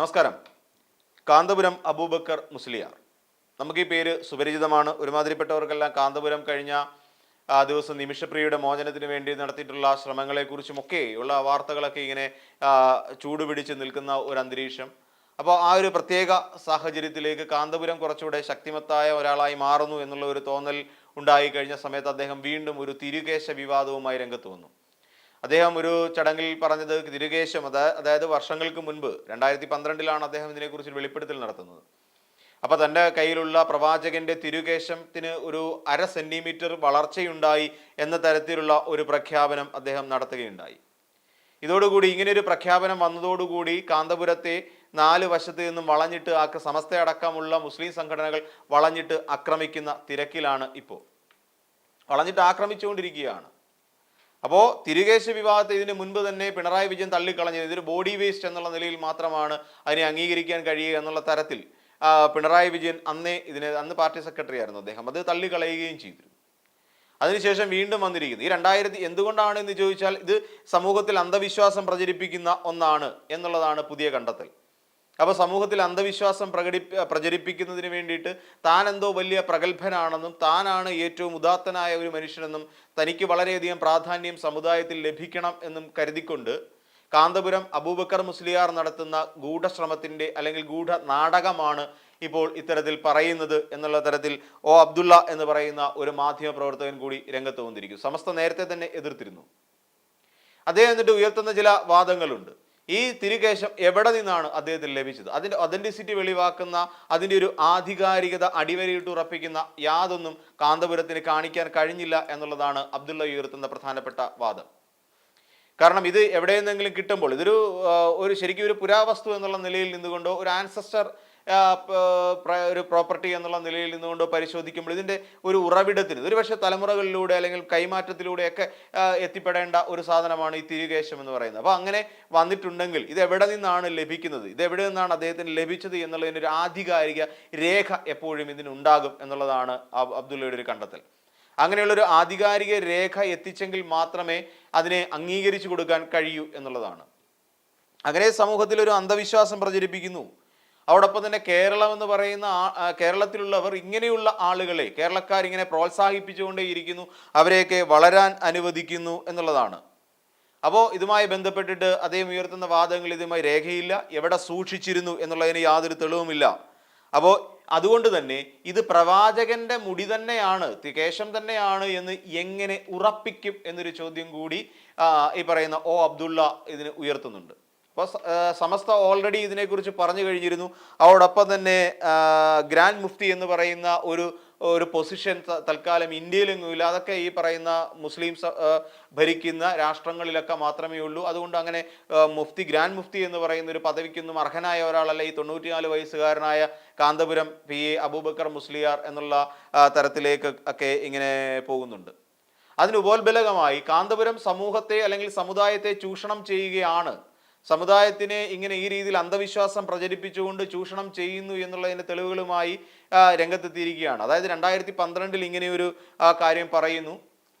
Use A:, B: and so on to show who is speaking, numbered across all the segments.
A: നമസ്കാരം. കാന്തപുരം അബൂബക്കർ മുസ്ലിയാർ. നമുക്ക് ഈ പേര് സുപരിചിതമാണ്. ഒരുമാതിരിപ്പെട്ടവർക്കെല്ലാം കാന്തപുരം കഴിഞ്ഞ ആ ദിവസം നിമിഷപ്രിയയുടെ മോചനത്തിന് വേണ്ടി നടത്തിയിട്ടുള്ള ശ്രമങ്ങളെക്കുറിച്ചും ഒക്കെ ഉള്ള വാർത്തകളൊക്കെ ഇങ്ങനെ ചൂടുപിടിച്ച് നിൽക്കുന്ന ഒരു അന്തരീക്ഷം. അപ്പോൾ ആ ഒരു പ്രത്യേക സാഹചര്യത്തിലേക്ക് കാന്തപുരം കുറച്ചുകൂടെ ശക്തിമത്തായ ഒരാളായി മാറുന്നു എന്നുള്ള ഒരു തോന്നൽ ഉണ്ടായി കഴിഞ്ഞ സമയത്ത് അദ്ദേഹം വീണ്ടും ഒരു തിരുകേശ വിവാദവുമായി രംഗത്ത് വന്നു. അദ്ദേഹം ഒരു ചടങ്ങിൽ പറഞ്ഞത് തിരുകേശം അതാ- അതായത് വർഷങ്ങൾക്ക് മുൻപ് രണ്ടായിരത്തി പന്ത്രണ്ടിലാണ് അദ്ദേഹം ഇതിനെക്കുറിച്ച് വെളിപ്പെടുത്തൽ നടത്തുന്നത്. അപ്പൊ തന്റെ കയ്യിലുള്ള പ്രവാചകന്റെ തിരുകേശത്തിന് ഒരു അര സെന്റിമീറ്റർ വളർച്ചയുണ്ടായി എന്ന തരത്തിലുള്ള ഒരു പ്രഖ്യാപനം അദ്ദേഹം നടത്തുകയുണ്ടായി. ഇതോടുകൂടി ഇങ്ങനെ ഒരു പ്രഖ്യാപനം വന്നതോടുകൂടി കാന്തപുരത്തെ നാല് വശത്ത് നിന്നും വളഞ്ഞിട്ട് ആ സമസ്തയടക്കമുള്ള മുസ്ലിം സംഘടനകൾ വളഞ്ഞിട്ട് ആക്രമിക്കുന്ന തിരക്കിലാണ് ഇപ്പോൾ. വളഞ്ഞിട്ട് ആക്രമിച്ചുകൊണ്ടിരിക്കുകയാണ്. അപ്പോൾ തിരുകേശ വിവാദത്തെ ഇതിന് മുൻപ് തന്നെ പിണറായി വിജയൻ തള്ളിക്കളഞ്ഞത് ഇതൊരു ബോഡി വേസ്റ്റ് എന്നുള്ള നിലയിൽ മാത്രമാണ് അതിനെ അംഗീകരിക്കാൻ കഴിയുക എന്നുള്ള തരത്തിൽ പിണറായി വിജയൻ അന്നേ ഇതിന് അന്ന് പാർട്ടി സെക്രട്ടറി ആയിരുന്നു അദ്ദേഹം. അത് തള്ളിക്കളയുകയും ചെയ്തു. അതിനുശേഷം വീണ്ടും വന്നിരിക്കുന്നത് ഈ രണ്ടായിരത്തി എന്തുകൊണ്ടാണ് എന്ന് ചോദിച്ചാൽ ഇത് സമൂഹത്തിൽ അന്ധവിശ്വാസം പ്രചരിപ്പിക്കുന്ന ഒന്നാണ് എന്നുള്ളതാണ് പുതിയ കണ്ടെത്തൽ. അപ്പോൾ സമൂഹത്തിൽ അന്ധവിശ്വാസം പ്രകടി പ്രചരിപ്പിക്കുന്നതിന് വേണ്ടിയിട്ട് താൻ എന്തോ വലിയ പ്രഗത്ഭനാണെന്നും താനാണ് ഏറ്റവും ഉദാത്തനായ ഒരു മനുഷ്യനെന്നും തനിക്ക് വളരെയധികം പ്രാധാന്യം സമുദായത്തിൽ ലഭിക്കണം എന്നും കരുതിക്കൊണ്ട് കാന്തപുരം അബൂബക്കർ മുസ്ലിയാർ നടത്തുന്ന ഗൂഢശ്രമത്തിന്റെ അല്ലെങ്കിൽ ഗൂഢ നാടകമാണ് ഇപ്പോൾ ഇത്തരത്തിൽ പറയുന്നത് എന്നുള്ള തരത്തിൽ ഒ അബ്ദുള്ള എന്ന് പറയുന്ന ഒരു മാധ്യമ പ്രവർത്തകൻ കൂടി രംഗത്ത് വന്നിരിക്കും സമസ്ത നേരത്തെ തന്നെ എതിർത്തിരുന്നു. അദ്ദേഹം എന്നിട്ട് ഉയർത്തുന്ന ചില വാദങ്ങളുണ്ട്. ഈ തിരുകേശം എവിടെ നിന്നാണ് അദ്ദേഹത്തിന് ലഭിച്ചത്? അതിന്റെ ഒതന്റിസിറ്റി വെളിവാക്കുന്ന അതിന്റെ ഒരു ആധികാരികത അടിവരയിട്ട് ഉറപ്പിക്കുന്ന യാതൊന്നും കാന്തപുരത്തിന് കാണിക്കാൻ കഴിഞ്ഞില്ല എന്നുള്ളതാണ് അബ്ദുള്ള ഉയർത്തുന്ന പ്രധാനപ്പെട്ട വാദം. കാരണം ഇത് എവിടെ നിന്നെങ്കിലും കിട്ടുമ്പോൾ ഇതൊരു ഒരു ശരിക്കും ഒരു പുരാവസ്തു എന്നുള്ള നിലയിൽ നിന്നുകൊണ്ടോ ഒരു ആൻസസ്റ്റർ ഒരു പ്രോപ്പർട്ടി എന്നുള്ള നിലയിൽ നിന്നുകൊണ്ട് പരിശോധിക്കുമ്പോൾ ഇതിന്റെ ഒരു ഉറവിടത്തിന് ഒരു പക്ഷേ തലമുറകളിലൂടെ അല്ലെങ്കിൽ കൈമാറ്റത്തിലൂടെയൊക്കെ എത്തിപ്പെടേണ്ട ഒരു സാധനമാണ് ഈ തിരികേശം എന്ന് പറയുന്നത്. അപ്പോൾ അങ്ങനെ വന്നിട്ടുണ്ടെങ്കിൽ ഇത് എവിടെ നിന്നാണ് ലഭിക്കുന്നത്? ഇത് എവിടെ നിന്നാണ് അദ്ദേഹത്തിന് ലഭിച്ചത് എന്നുള്ളതിന്റെ ഒരു ആധികാരിക രേഖ എപ്പോഴും ഇതിനുണ്ടാകും എന്നുള്ളതാണ് അബ് അബ്ദുള്ളയുടെ ഒരു കണ്ടെത്തൽ. അങ്ങനെയുള്ളൊരു ആധികാരിക രേഖ എത്തിച്ചെങ്കിൽ മാത്രമേ അതിനെ അംഗീകരിച്ചു കൊടുക്കാൻ കഴിയൂ എന്നുള്ളതാണ്. അങ്ങനെ സമൂഹത്തിൽ ഒരു അന്ധവിശ്വാസം പ്രചരിപ്പിക്കുന്നു. അതോടൊപ്പം തന്നെ കേരളം എന്ന് പറയുന്ന കേരളത്തിലുള്ളവർ ഇങ്ങനെയുള്ള ആളുകളെ കേരളക്കാർ ഇങ്ങനെ പ്രോത്സാഹിപ്പിച്ചുകൊണ്ടേയിരിക്കുന്നു അവരെയൊക്കെ വളരാൻ അനുവദിക്കുന്നു എന്നുള്ളതാണ്. അപ്പോൾ ഇതുമായി ബന്ധപ്പെട്ടിട്ട് അദ്ദേഹം ഉയർത്തുന്ന വാദങ്ങൾ ഇതുമായി രേഖയില്ല എവിടെ സൂക്ഷിച്ചിരുന്നു എന്നുള്ളതിന് യാതൊരു തെളിവുമില്ല. അപ്പോൾ അതുകൊണ്ട് തന്നെ ഇത് പ്രവാചകന്റെ മുടി തന്നെയാണ് കേശം തന്നെയാണ് എന്ന് എങ്ങനെ ഉറപ്പിക്കും എന്നൊരു ചോദ്യം കൂടി ഈ പറയുന്ന ഒ അബ്ദുള്ള ഇതിന് ഉയർത്തുന്നുണ്ട്. അപ്പോൾ സമസ്ത ഓൾറെഡി ഇതിനെക്കുറിച്ച് പറഞ്ഞു കഴിഞ്ഞിരുന്നു. അതോടൊപ്പം തന്നെ ഗ്രാൻഡ് മുഫ്തി എന്ന് പറയുന്ന ഒരു ഒരു പൊസിഷൻ തൽക്കാലം ഇന്ത്യയിലെങ്ങുമില്ല. അതൊക്കെ ഈ പറയുന്ന മുസ്ലിം ഭരിക്കുന്ന രാഷ്ട്രങ്ങളിലൊക്കെ മാത്രമേ ഉള്ളൂ. അതുകൊണ്ട് അങ്ങനെ മുഫ്തി ഗ്രാൻഡ് മുഫ്തി എന്ന് പറയുന്ന ഒരു പദവിക്കൊന്നും അർഹനായ ഒരാളല്ല. ഈ തൊണ്ണൂറ്റിനാല് വയസ്സുകാരനായ കാന്തപുരം പി. എ. അബൂബക്കർ മുസ്ലിയാർ എന്നുള്ള തരത്തിലേക്ക് ഒക്കെ ഇങ്ങനെ പോകുന്നുണ്ട്. അതിന് ഉപോത്ബലകമായി കാന്തപുരം സമൂഹത്തെ അല്ലെങ്കിൽ സമുദായത്തെ ചൂഷണം ചെയ്യുകയാണ് സമുദായത്തിനെ ഇങ്ങനെ ഈ രീതിയിൽ അന്ധവിശ്വാസം പ്രചരിപ്പിച്ചുകൊണ്ട് ചൂഷണം ചെയ്യുന്നു എന്നുള്ളതിന്റെ തെളിവുകളുമായി രംഗത്തെത്തിയിരിക്കുകയാണ്. അതായത് രണ്ടായിരത്തി പന്ത്രണ്ടിൽ ഇങ്ങനെയൊരു കാര്യം പറയുന്നു.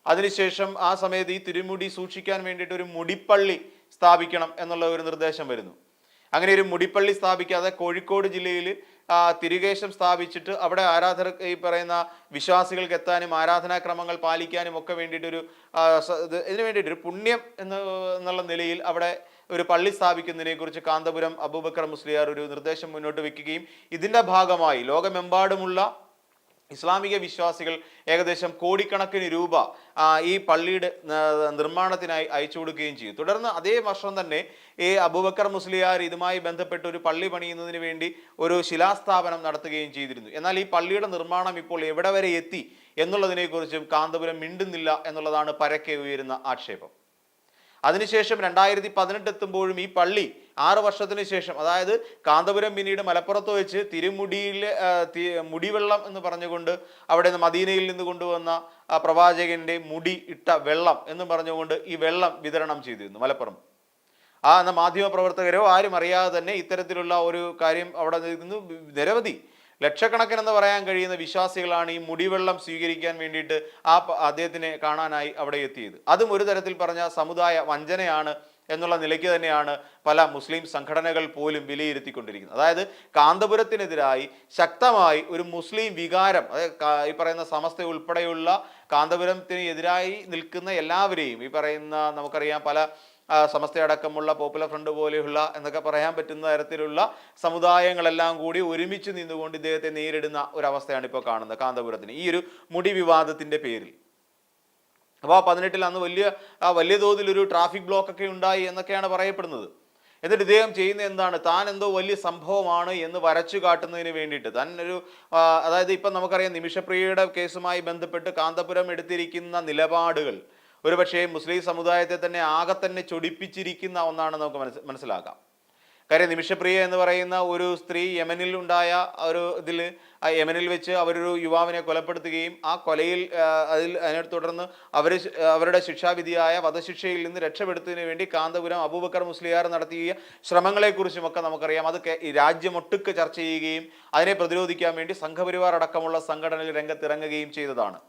A: അതിനുശേഷം ആ സമയത്ത് ഈ തിരുമുടി സൂക്ഷിക്കാൻ വേണ്ടിയിട്ട് ഒരു മുടിപ്പള്ളി സ്ഥാപിക്കണം എന്നുള്ള ഒരു നിർദ്ദേശം വരുന്നു. അങ്ങനെ ഒരു മുടിപ്പള്ളി സ്ഥാപിക്കാതെ കോഴിക്കോട് ജില്ലയിൽ തിരുകേശം സ്ഥാപിച്ചിട്ട് അവിടെ ആരാധന ഈ പറയുന്ന വിശ്വാസികൾക്ക് എത്താനും ആരാധനാക്രമങ്ങൾ പാലിക്കാനും ഒക്കെ വേണ്ടിയിട്ടൊരു ഇതിനു സ- ഇത് ഇതിന് വേണ്ടിയിട്ട് ഒരു പുണ്യം എന്ന് എന്നുള്ള നിലയിൽ അവിടെ ഒരു പള്ളി സ്ഥാപിക്കുന്നതിനെ കുറിച്ച് കാന്തപുരം അബൂബക്കർ മുസ്ലിയാർ ഒരു നിർദ്ദേശം മുന്നോട്ട് വെക്കുകയും ഇതിന്റെ ഭാഗമായി ലോകമെമ്പാടുമുള്ള ഇസ്ലാമിക വിശ്വാസികൾ ഏകദേശം കോടിക്കണക്കിന് രൂപ ഈ പള്ളിയുടെ നിർമ്മാണത്തിനായി അയച്ചു കൊടുക്കുകയും ചെയ്തു. തുടർന്ന് അതേ വർഷം തന്നെ ഈ അബൂബക്കർ മുസ്ലിയാർ ഇതുമായി ബന്ധപ്പെട്ട് ഒരു പള്ളി പണിയുന്നതിന് വേണ്ടി ഒരു ശിലാസ്ഥാപനം നടത്തുകയും ചെയ്തിരുന്നു. എന്നാൽ ഈ പള്ളിയുടെ നിർമ്മാണം ഇപ്പോൾ എവിടെ വരെ എത്തി എന്നുള്ളതിനെക്കുറിച്ചും കാന്തപുരം മിണ്ടുന്നില്ല എന്നുള്ളതാണ് പരക്കെ ഉയരുന്ന ആക്ഷേപം. അതിനുശേഷം രണ്ടായിരത്തി പതിനെട്ട് എത്തുമ്പോഴും ഈ പള്ളി ആറ് വർഷത്തിന് ശേഷം അതായത് കാന്തപുരം പിന്നീട് മലപ്പുറത്ത് വെച്ച് തിരുമുടിയിലെ മുടിവെള്ളം എന്ന് പറഞ്ഞുകൊണ്ട് അവിടെ നിന്ന് മദീനയിൽ നിന്ന് കൊണ്ടുവന്ന പ്രവാചകന്റെ മുടി ഇട്ട വെള്ളം എന്ന് പറഞ്ഞുകൊണ്ട് ഈ വെള്ളം വിതരണം ചെയ്തിരുന്നു മലപ്പുറം. ആ എന്ന മാധ്യമ പ്രവർത്തകരോ ആരും അറിയാതെ തന്നെ ഇത്തരത്തിലുള്ള ഒരു കാര്യം അവിടെ നിരവധി ലക്ഷക്കണക്കിനെന്ന് പറയാൻ കഴിയുന്ന വിശ്വാസികളാണ് ഈ മുടിവെള്ളം സ്വീകരിക്കാൻ വേണ്ടിയിട്ട് ആ അദ്ദേഹത്തിനെ കാണാനായി അവിടെ എത്തിയത്. അതും ഒരു തരത്തിൽ പറഞ്ഞ സമുദായ വഞ്ചനയാണ് എന്നുള്ള നിലയ്ക്ക് തന്നെയാണ് പല മുസ്ലിം സംഘടനകൾ പോലും വിലയിരുത്തിക്കൊണ്ടിരിക്കുന്നത്. അതായത് കാന്തപുരത്തിനെതിരായി ശക്തമായി ഒരു മുസ്ലിം വികാരം അതായത് ഈ പറയുന്ന സമസ്ത ഉൾപ്പെടെയുള്ള കാന്തപുരത്തിനെതിരായി നിൽക്കുന്ന എല്ലാവരെയും ഈ പറയുന്ന നമുക്കറിയാം പല സമസ്തയടക്കമുള്ള പോപ്പുലർ ഫ്രണ്ട് പോലെയുള്ള എന്നൊക്കെ പറയാൻ പറ്റുന്ന തരത്തിലുള്ള സമുദായങ്ങളെല്ലാം കൂടി ഒരുമിച്ച് നിന്നുകൊണ്ട് ഇദ്ദേഹത്തെ നേരിടുന്ന ഒരവസ്ഥയാണ് ഇപ്പോൾ കാണുന്നത് കാന്തപുരത്തിന്. ഈ ഒരു മുടി വിവാദത്തിന്റെ പേരിൽ. അപ്പോൾ പതിനെട്ടിൽ അന്ന് വലിയ വലിയ തോതിൽ ഒരു ട്രാഫിക് ബ്ലോക്ക് ഒക്കെ ഉണ്ടായി എന്നൊക്കെയാണ് പറയപ്പെടുന്നത്. എന്നിട്ട് ഇദ്ദേഹം ചെയ്യുന്ന എന്താണ്? താൻ എന്തോ വലിയ സംഭവമാണ് എന്ന് വരച്ചു കാട്ടുന്നതിന് വേണ്ടിയിട്ട്. താൻ ഒരു അതായത് ഇപ്പം നമുക്കറിയാം നിമിഷപ്രിയയുടെ കേസുമായി ബന്ധപ്പെട്ട് കാന്തപുരം എടുത്തിരിക്കുന്ന നിലപാടുകൾ ഒരുപക്ഷേ മുസ്ലിം സമുദായത്തെ തന്നെ ആകെ തന്നെ ചൊടിപ്പിച്ചിരിക്കുന്ന ഒന്നാണ് നമുക്ക് മനസ്സ് മനസ്സിലാക്കാം. കാര്യം നിമിഷപ്രിയ എന്ന് പറയുന്ന ഒരു സ്ത്രീ യമനിൽ ഉണ്ടായ ഒരു ഇതിൽ യമനിൽ വെച്ച് അവരൊരു യുവാവിനെ കൊലപ്പെടുത്തുകയും ആ കൊലയിൽ അതിൽ അതിനെ തുടർന്ന് അവർ അവരുടെ ശിക്ഷാവിധിയായ വധശിക്ഷയിൽ നിന്ന് രക്ഷപ്പെടുത്തുന്നതിന് വേണ്ടി കാന്തപുരം അബൂബക്കർ മുസ്ലിയാർ നടത്തിയ ശ്രമങ്ങളെക്കുറിച്ചുമൊക്കെ നമുക്കറിയാം. അത് രാജ്യമൊട്ടുക്ക് ചർച്ച ചെയ്യുകയും അതിനെ പ്രതിരോധിക്കാൻ വേണ്ടി സംഘപരിവാർ അടക്കമുള്ള സംഘടനകൾ രംഗത്തിറങ്ങുകയും ചെയ്തതാണ്.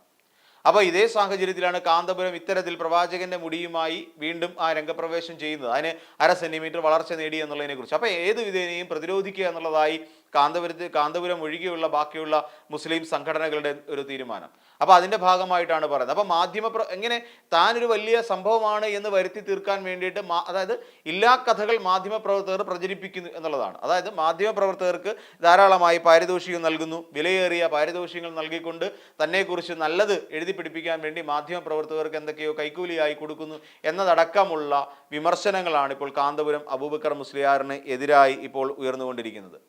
A: അപ്പോൾ ഇതേ സാഹചര്യത്തിലാണ് കാന്തപുരം ഇത്തരത്തിൽ പ്രവാചകന്റെ മുടിയുമായി വീണ്ടും ആ രംഗപ്രവേശം ചെയ്യുന്നത്. അതിന് അര സെന്റിമീറ്റർ വളർച്ച നേടി എന്നുള്ളതിനെ കുറിച്ച് അപ്പോൾ ഏത് വിധേനയും പ്രതിരോധിക്കുക എന്നുള്ളതായി കാന്തപുരത്ത് കാന്തപുരം ഒഴികെയുള്ള ബാക്കിയുള്ള മുസ്ലിം സംഘടനകളുടെ ഒരു തീരുമാനം. അപ്പോൾ അതിന്റെ ഭാഗമായിട്ടാണ് പറയുന്നത്. അപ്പോൾ മാധ്യമ എങ്ങനെ താനൊരു വലിയ സംഭവമാണ് എന്ന് വരുത്തി തീർക്കാൻ വേണ്ടിയിട്ട് അതായത് എല്ലാ കഥകൾ മാധ്യമ പ്രവർത്തകർ പ്രചരിപ്പിക്കുന്നു എന്നുള്ളതാണ്. അതായത് മാധ്യമ പ്രവർത്തകർക്ക് ധാരാളമായി പാരിതോഷികം നൽകുന്നു. വിലയേറിയ പാരിതോഷികങ്ങൾ നൽകിക്കൊണ്ട് തന്നെക്കുറിച്ച് നല്ലത് എഴുതി പിടിപ്പിക്കാൻ വേണ്ടി മാധ്യമ പ്രവർത്തകർക്ക് എന്തൊക്കെയോ കൈക്കൂലിയായി കൊടുക്കുന്നു എന്നതടക്കമുള്ള വിമർശനങ്ങളാണ് ഇപ്പോൾ കാന്തപുരം അബൂബക്കർ മുസ്ലിയാറിന് എതിരായി ഇപ്പോൾ ഉയർന്നുകൊണ്ടിരിക്കുന്നത്.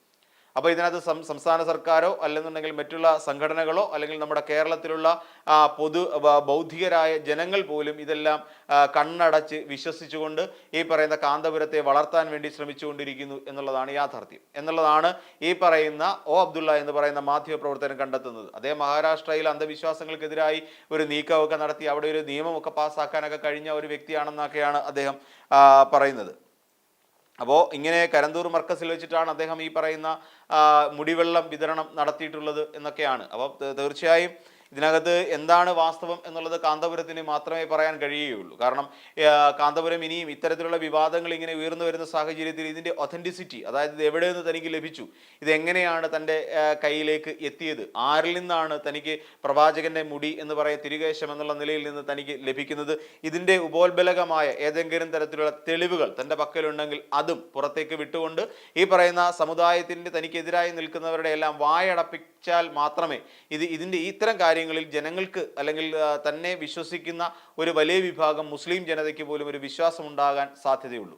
A: അപ്പോൾ ഇതിനകത്ത് സംസ്ഥാന സർക്കാരോ അല്ലെന്നുണ്ടെങ്കിൽ മറ്റുള്ള സംഘടനകളോ അല്ലെങ്കിൽ നമ്മുടെ കേരളത്തിലുള്ള പൊതു ബൗദ്ധികരായ ജനങ്ങൾ പോലും ഇതെല്ലാം കണ്ണടച്ച് വിശ്വസിച്ചുകൊണ്ട് ഈ പറയുന്ന കാന്തപുരത്തെ വളർത്താൻ വേണ്ടി ശ്രമിച്ചുകൊണ്ടിരിക്കുന്നു എന്നുള്ളതാണ് യാഥാർത്ഥ്യം. എന്നുള്ളതാണ് ഈ പറയുന്ന ഒ അബ്ദുള്ള എന്ന് പറയുന്ന മാധ്യമ പ്രവർത്തനം കണ്ടെത്തുന്നത്. അതേ മഹാരാഷ്ട്രയിൽ അന്ധവിശ്വാസങ്ങൾക്കെതിരായി ഒരു നീക്കമൊക്കെ നടത്തി അവിടെ ഒരു നിയമമൊക്കെ പാസ്സാക്കാനൊക്കെ കഴിഞ്ഞ ഒരു വ്യക്തിയാണെന്നൊക്കെയാണ് അദ്ദേഹം പറയുന്നത്. അപ്പോൾ ഇങ്ങനെ കരന്തൂർ മർക്കസിൽ വെച്ചിട്ടാണ് അദ്ദേഹം ഈ പറയുന്ന മുടിവെള്ളം വിതരണം നടത്തിയിട്ടുള്ളത് എന്നൊക്കെയാണ്. അപ്പോൾ തീർച്ചയായും ഇതിനകത്ത് എന്താണ് വാസ്തവം എന്നുള്ളത് കാന്തപുരത്തിന് മാത്രമേ പറയാൻ കഴിയുകയുള്ളൂ. കാരണം കാന്തപുരം ഇനിയും ഇത്തരത്തിലുള്ള വിവാദങ്ങൾ ഇങ്ങനെ ഉയർന്നു വരുന്ന സാഹചര്യത്തിൽ ഇതിന്റെ ഒതന്റിസിറ്റി അതായത് ഇത് എവിടെ നിന്ന് തനിക്ക് ലഭിച്ചു ഇത് എങ്ങനെയാണ് തന്റെ കയ്യിലേക്ക് എത്തിയത് ആരിൽ നിന്നാണ് തനിക്ക് പ്രവാചകന്റെ മുടി എന്ന് പറയുന്ന തിരികേശം എന്നുള്ള നിലയിൽ നിന്ന് തനിക്ക് ലഭിക്കുന്നത് ഇതിന്റെ ഉപോത്ബലകമായ ഏതെങ്കിലും തരത്തിലുള്ള തെളിവുകൾ തന്റെ പക്കലുണ്ടെങ്കിൽ അതും പുറത്തേക്ക് വിട്ടുകൊണ്ട് ഈ പറയുന്ന സമുദായത്തിന്റെ തനിക്കെതിരായി നിൽക്കുന്നവരുടെ എല്ലാം വായടപ്പിച്ചാൽ മാത്രമേ ഇത് ഇതിന്റെ ഇത്തരം കാര്യങ്ങളിൽ ജനങ്ങൾക്ക് അല്ലെങ്കിൽ തന്നെ വിശ്വസിക്കുന്ന ഒരു വലിയ വിഭാഗം മുസ്ലിം ജനതയ്ക്ക് പോലും ഒരു വിശ്വാസം ഉണ്ടാകാൻ സാധ്യതയുള്ളൂ.